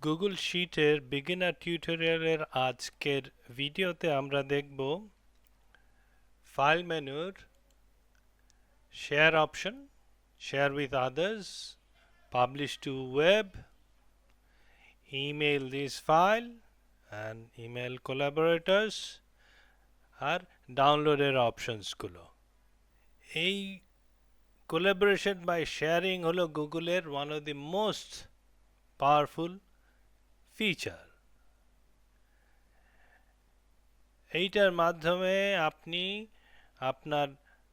Google শিটের beginner টিউটোরিয়ালের আজকের ভিডিওতে আমরা দেখব ফাইল মেনুর share option share with others publish to web email this file, and email collaborators, আর ডাউনলোডের অপশনসগুলো এই কোলাবোরেশন বাই শেয়ারিং হলো গুগলের one of the most powerful feature এইটার মাধ্যমে আপনি আপনার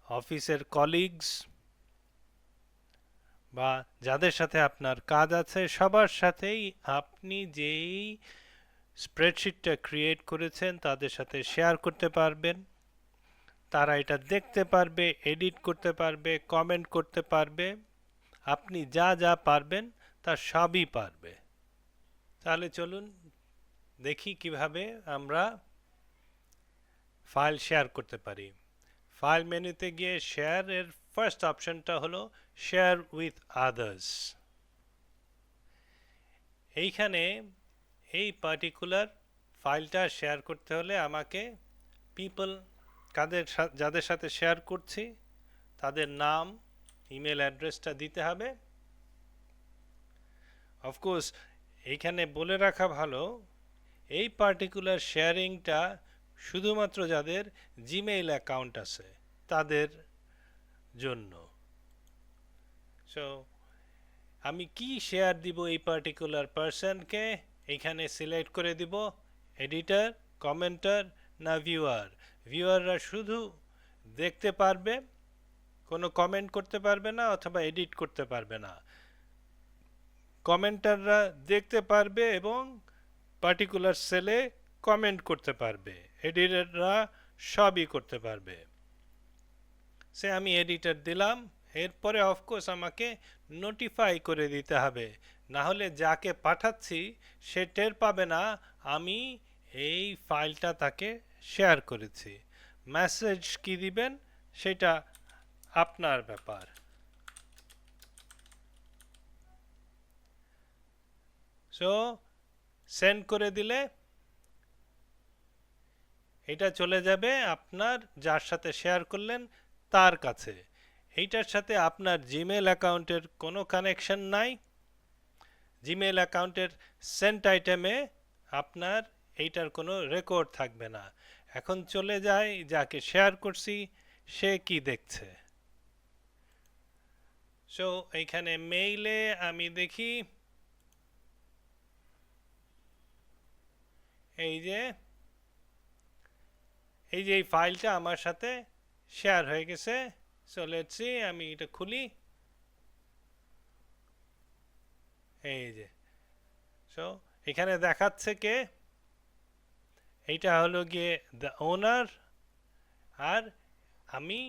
অফিসের কলিগস বা যাদের সাথে আপনার কাজ আছে, সবার সাথেই আপনি যেই স্প্রেডশিটটা ক্রিয়েট করেছেন, তাদের সাথে শেয়ার করতে পারবেন। তারা এটা দেখতে পারবে এডিট করতে পারবে কমেন্ট করতে পারবে। আপনি যা যা পারবেন, তা সবই পারবে। তাহলে চলুন দেখি কীভাবে আমরা ফাইল শেয়ার করতে পারি। ফাইল মেনুতে গিয়ে শেয়ার এর ফার্স্ট অপশনটা হলো শেয়ার উইথ আদার্স এইখানে এই পার্টিকুলার ফাইলটা শেয়ার করতে হলে আমাকে পিপল কাদের যাদের সাথে শেয়ার করছি, তাদের নাম ইমেল অ্যাড্রেসটা দিতে হবে। অফকোর্স এইখানে বলে রাখা ভালো, এই পার্টিকুলার শেয়ারিংটা শুধুমাত্র যাদের জিমেইল অ্যাকাউন্ট আছে, তাদের জন্য। সো আমি কি শেয়ার দিব এই পার্টিকুলার পার্সনকে এখানে সিলেক্ট করে দিব এডিটার কমেন্টার না ভিউয়ার ভিউয়াররা শুধু দেখতে পারবে, কোনো কমেন্ট করতে পারবে না অথবা এডিট করতে পারবে না। কমেন্টাররা দেখতে পারবে এবং পার্টিকুলার সেলে কমেন্ট করতে পারবে। এডিটররা সবই করতে পারবে। সে আমি এডিটর দিলাম, এরপরে অফকোর্স আমাকে নোটিফাই করে দিতে হবে। না হলে যাকে পাঠাচ্ছি, সে টের পাবে না, আমি এই ফাইলটা তাকে শেয়ার করেছি। মেসেজ কি দিবেন, সেটা আপনার ব্যাপার। সো সেন্ড করে দিলে এটা চলে যাবে আপনার যার সাথে শেয়ার করলেন তার কাছে। এইটার সাথে আপনার জিমেল অ্যাকাউন্টের কোনো কানেকশন নাই। জিমেল অ্যাকাউন্টের সেন্ট আইটেমে আপনার এইটার কোনো রেকর্ড থাকবে না। এখন চলে যায় যাকে শেয়ার করছি, সে কি দেখছে? সো এইখানে মেইলে আমি দেখি এই যে এই যে এই ফাইলটা আমার সাথে শেয়ার হয়ে গেছে। সি আমি এটা খুলি। এই যে সো এখানে দেখাচ্ছে কে? এইটা হলো গিয়ে দ্য ওনার আর আমি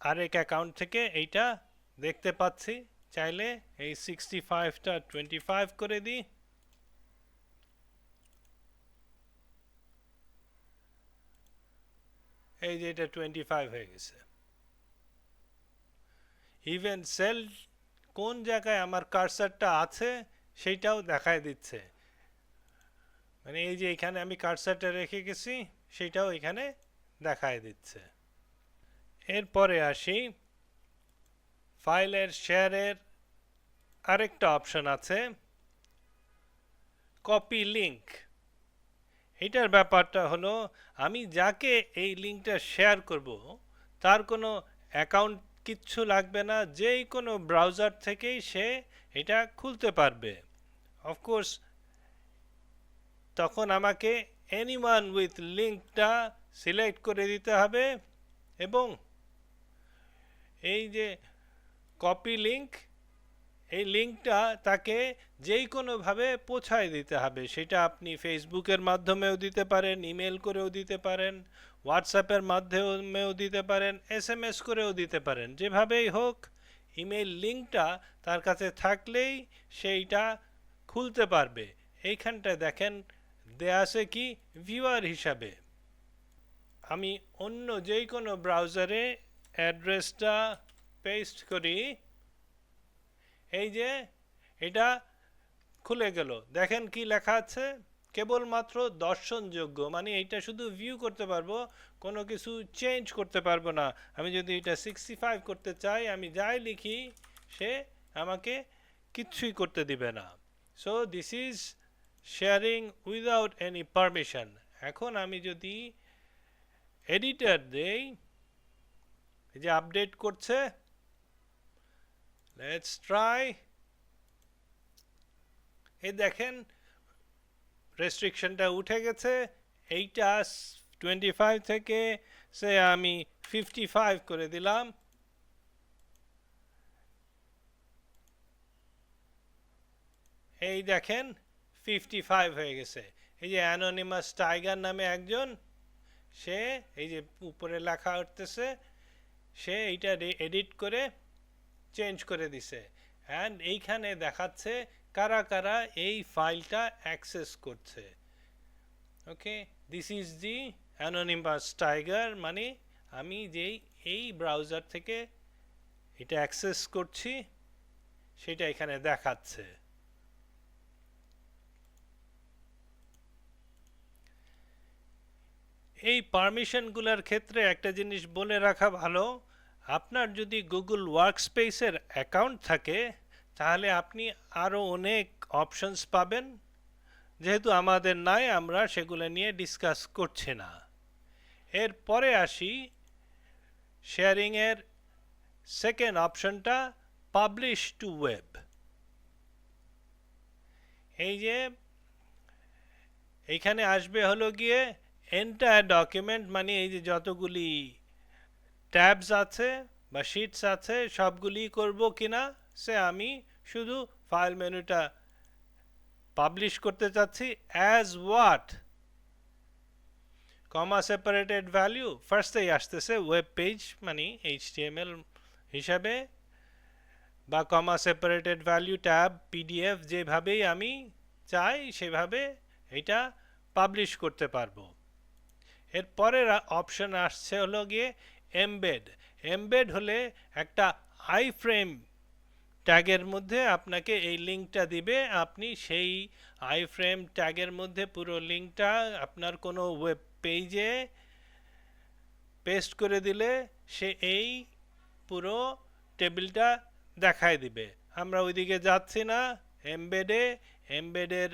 আরেক অ্যাকাউন্ট থেকে এইটা দেখতে পাচ্ছি। চাইলে এই সিক্সটি ফাইভটা টোয়েন্টি ফাইভ করে দিই। এই যে এটা টোয়েন্টি ফাইভ হয়ে গেছে। ইভেন সেল কোন জায়গায় আমার কার্সারটা আছে, সেইটাও দেখায় দিচ্ছে। মানে এই যে এখানে আমি কার্সারটা রেখে গেছি সেটাও এখানে দেখায় দিচ্ছে। এরপরে আসি ফাইলের শেয়ারের আরেকটা অপশন আছে কপি লিংক এটার ব্যাপারটা হলো, আমি যাকে এই লিঙ্কটা শেয়ার করব, তার কোনো অ্যাকাউন্ট কিচ্ছু লাগবে না, যেই কোনো ব্রাউজার থেকেই সে এটা খুলতে পারবে। অফকোর্স তখন আমাকে এনিওয়ান উইথ লিঙ্কটা সিলেক্ট করে দিতে হবে এবং এই যে কপি লিঙ্ক এই লিঙ্কটা তাকে যেই কোনোভাবে পৌঁছায় দিতে হবে, সেটা আপনি ফেসবুকের মাধ্যমেও দিতে পারেন, ইমেল করেও দিতে পারেন, হোয়াটসঅ্যাপের মাধ্যমেও দিতে পারেন এস এম এস করেও দিতে পারেন, যেভাবেই হোক, ইমেল লিঙ্কটা তার কাছে থাকলেই সেইটা খুলতে পারবে। এইখানটায় দেখেন, দেয়া আছে কি? ভিউয়ার হিসাবে। আমি অন্য যেই কোনো ব্রাউজারে অ্যাড্রেসটা পেস্ট করি এই যে এটা খুলে গেল। দেখেন কি লেখা আছে? কেবলমাত্র দর্শনযোগ্য মানে এইটা শুধু ভিউ করতে পারব, কোনো কিছু চেঞ্জ করতে পারব না। আমি যদি এটা সিক্সটি ফাইভ করতে চাই, আমি যাই লিখি, সে আমাকে কিচ্ছুই করতে দিবে না। So this is sharing without any permission এখন আমি যদি এডিটার দেই যে আপডেট করছে লেটস ট্রাই এই দেখেন রেস্ট্রিকশনটা উঠে গেছে। এইটা টোয়েন্টি ফাইভ থেকে, সে আমি ফিফটি ফাইভ করে দিলাম। এই দেখেন ফিফটি ফাইভ হয়ে গেছে। এই যে অ্যানোনিমাস টাইগার নামে একজন, সে, এই যে উপরে লেখা উঠতেছে, সে এইটা এডিট করে চেঞ্জ করে দিছে। অ্যান্ড এইখানে দেখাচ্ছে কারা কারা এই ফাইলটা অ্যাক্সেস করছে। Okay this is the anonymous tiger মানে আমি যেই, এই ব্রাউজার থেকে এটা অ্যাক্সেস করছি, সেটা এখানে দেখাচ্ছে। এই পারমিশনগুলোর ক্ষেত্রে একটা জিনিস বলে রাখা ভালো। আপনার যদি গুগল ওয়ার্কস্পেসের অ্যাকাউন্ট থাকে, তাহলে আপনি আরও অনেক অপশনস পাবেন। যেহেতু আমাদের নাই, আমরা সেগুলো নিয়ে ডিসকাস করছি না। এরপরে আসি শেয়ারিংয়ের সেকেন্ড অপশনটা পাবলিশ টু ওয়েব এই যে, এইখানে আসবে হলো গিয়ে এন্টায়ার ডকুমেন্ট মানে এই যে যতগুলি ট্যাবস আছে বা শিটস আছে সবগুলি করব কিনা সে আমি শুধু ফাইল মেনুটা পাবলিশ করতে চাচ্ছি as what comma separated value ফার্স্টেই আসতেছে ওয়েব পেজ মানে এইচটিএমএল হিসাবে, বা comma separated value tab PDF যেভাবেই আমি চাই সেভাবে এটা পাবলিশ করতে পারব। এর পরের অপশন আসছে হলো গিয়ে এমবেড এমবেড হলে একটা আই ফ্রেম ট্যাগের মধ্যে আপনাকে এই লিঙ্কটা দিবে। আপনি সেই আই ফ্রেম ট্যাগের মধ্যে পুরো লিঙ্কটা আপনার কোনো ওয়েব পেজে পেস্ট করে দিলে সে এই পুরো টেবিলটা দেখায় দিবে। আমরা ওইদিকে যাচ্ছি না। এমবেডে এমবেডের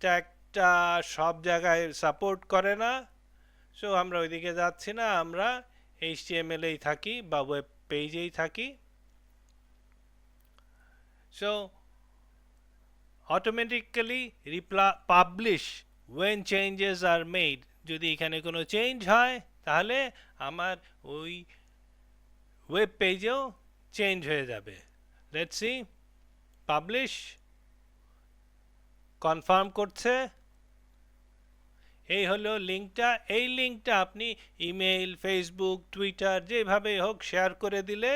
ট্যাগটা সব জায়গায় সাপোর্ট করে না। সো আমরা ওইদিকে যাচ্ছি না। আমরা এইচটিএমএলেই থাকি বা ওয়েব পেজেই থাকি। So automatically রিপ্লা publish when changes are made যদি এখানে কোনো চেঞ্জ হয়, তাহলে আমার ওই ওয়েব পেজেও চেঞ্জ হয়ে যাবে। লেটস সি পাবলিশ কনফার্ম করছে। এই হলো লিঙ্কটা, এই লিঙ্কটা আপনি ইমেইল, ফেসবুক, টুইটার, যেভাবে হোক শেয়ার করে দিলে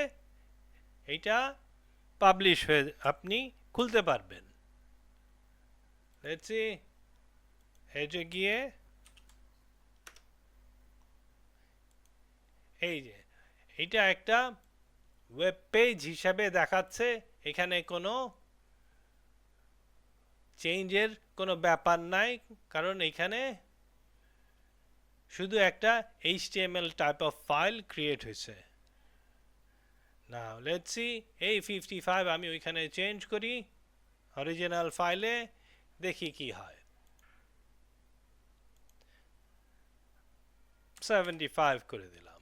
এটা পাবলিশ হয়ে, আপনি খুলতে পারবেন। লেটসি হেজে গিয়ে, এই যে এটা একটা ওয়েব পেজ হিসাবে দেখাচ্ছে, এখানে কোনো চেঞ্জের কোনো ব্যাপার নাই, কারণ এখানে শুধু একটা HTML type of file create হয়েছে। নাও লেটস এই ফিফটি ফাইভ আমি ওইখানে চেঞ্জ করি অরিজিনাল ফাইলে দেখি কি হয়। সেভেন্টি ফাইভ করে দিলাম।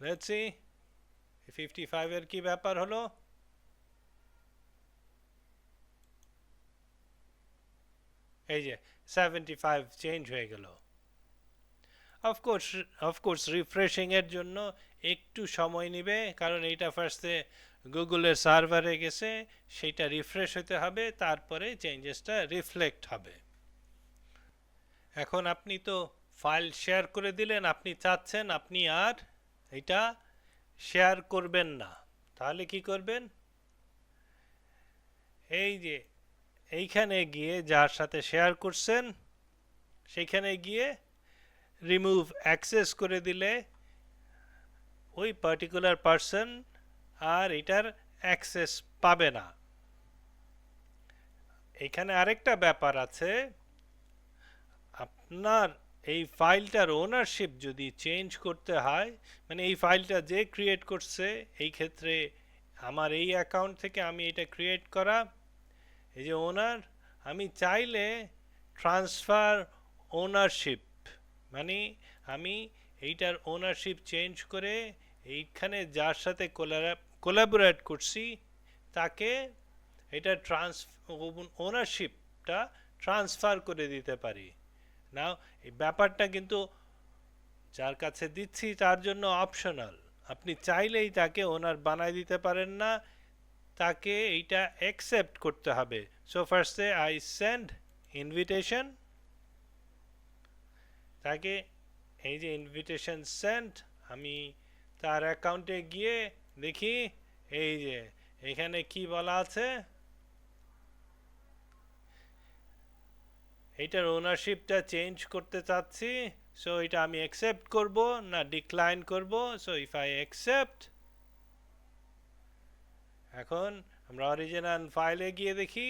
লেটস ফিফটি ফাইভের কি ব্যাপার হলো? এই যে সেভেন্টি ফাইভ চেঞ্জ হয়ে গেল। অফকোর্স অফকোর্স রিফ্রেশিংয়ের জন্য একটু সময় নেবে, কারণ এইটা ফার্স্টে গুগলের সার্ভারে গেছে সেইটা রিফ্রেশ হতে হবে, তারপরে চেঞ্জেসটা রিফ্লেক্ট হবে। এখন আপনি তো ফাইল শেয়ার করে দিলেন, আপনি চাচ্ছেন, আপনি আর এটা শেয়ার করবেন না। তাহলে কি করবেন? এই যে এইখানে গিয়ে যার সাথে শেয়ার করছেন, সেইখানে গিয়ে রিমুভ অ্যাক্সেস করে দিলে ওই পার্টিকুলার পারসন আর এটার অ্যাক্সেস পাবে না। এখানে আরেকটা ব্যাপার আছে, আপনার এই ফাইলটার ওনারশিপ যদি চেঞ্জ করতে হয় মানে এই ফাইলটা যে ক্রিয়েট করছে, এই ক্ষেত্রে আমার এই অ্যাকাউন্ট থেকে আমি এটা ক্রিয়েট করা এই যে ওনার আমি চাইলে ট্রান্সফার ওনারশিপ মানে আমি এইটার ওনারশিপ চেঞ্জ করে এইখানে যার সাথে কোলাবোরেট করছি, তাকে এটা ট্রান্স ওনারশিপটা ট্রান্সফার করে দিতে পারি। না এই ব্যাপারটা কিন্তু যার কাছে দিচ্ছি তার জন্য অপশনাল আপনি চাইলেই তাকে ওনার বানাই দিতে পারেন না তাকে এইটা অ্যাকসেপ্ট করতে হবে। সো ফার্স্টে আই সেন্ড ইনভিটেশন তাকে এই যে ইনভিটেশন সেন্ড আমি তার অ্যাকাউন্টে গিয়ে দেখি, এই যে এখানে কি বলা আছে? এইটার ওনারশিপটা চেঞ্জ করতে চাচ্ছি। সো এটা আমি অ্যাকসেপ্ট করব না ডিক্লাইন করব। সো ইফ আই অ্যাকসেপ্ট এখন আমরা অরিজিনাল ফাইলে গিয়ে দেখি।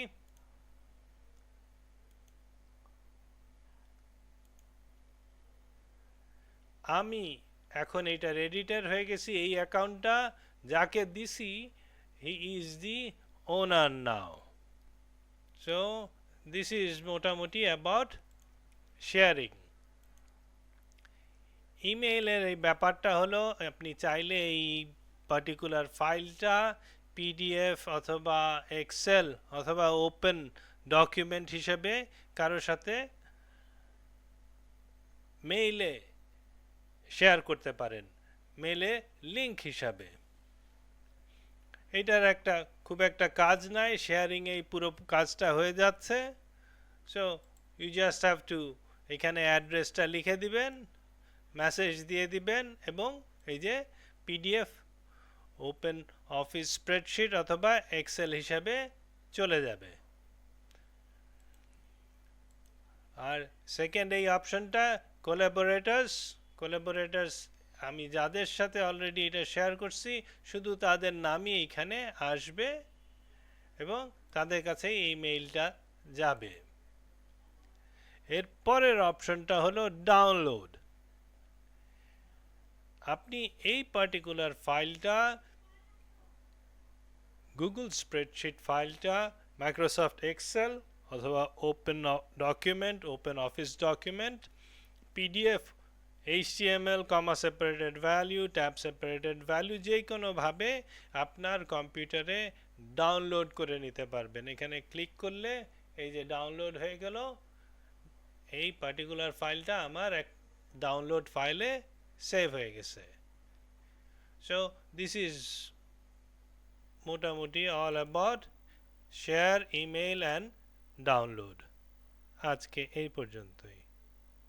আমি এখন এটা রেডিটার হয়ে গেছি এই অ্যাকাউন্টটা যাকে দিছি he is the owner now so this is মোটামুটি অ্যাবাউট শেয়ারিং ইমেইলের এই ব্যাপারটা হলো, আপনি চাইলে এই পার্টিকুলার ফাইলটা পিডিএফ অথবা এক্সেল অথবা ওপেন ডকুমেন্ট হিসেবে কারোর সাথে মেইলে শেয়ার করতে পারেন। মেলে লিংক হিসাবে। এটার একটা খুব একটা কাজ নাই শেয়ারিং এই পুরো কাজটা হয়ে যাচ্ছে। So you just have to এখানে অ্যাড্রেসটা লিখে দিবেন মেসেজ দিয়ে দিবেন এবং এই যে পিডিএফ ওপেন অফিস স্প্রেডশিট অথবা এক্সেল হিসাবে চলে যাবে। আর সেকেন্ড এই অপশনটা কোলাবোরেটার্স কোলাবোরেটার্স আমি যাদের সাথে অলরেডি এটা শেয়ার করছি, শুধু তাদের নামই এখানে আসবে এবং তাদের কাছে এই মেইলটা যাবে। এর পরের অপশনটা হলো ডাউনলোড আপনি এই পার্টিকুলার ফাইলটা গুগল স্প্রেডশিট ফাইলটা মাইক্রোসফট এক্সেল অথবা open document open office document PDF HTML comma separated value tab separated value যে কোনোভাবে আপনার কম্পিউটারে ডাউনলোড করে নিতে পারবেন। এখানে ক্লিক করলে এই যে ডাউনলোড হয়ে গেল, এই পার্টিকুলার ফাইলটা আমার এক ডাউনলোড ফাইলে সেভ হয়ে গেছে। সো দিস ইজ মোটামুটি all about share email and download আজকে এই পর্যন্তই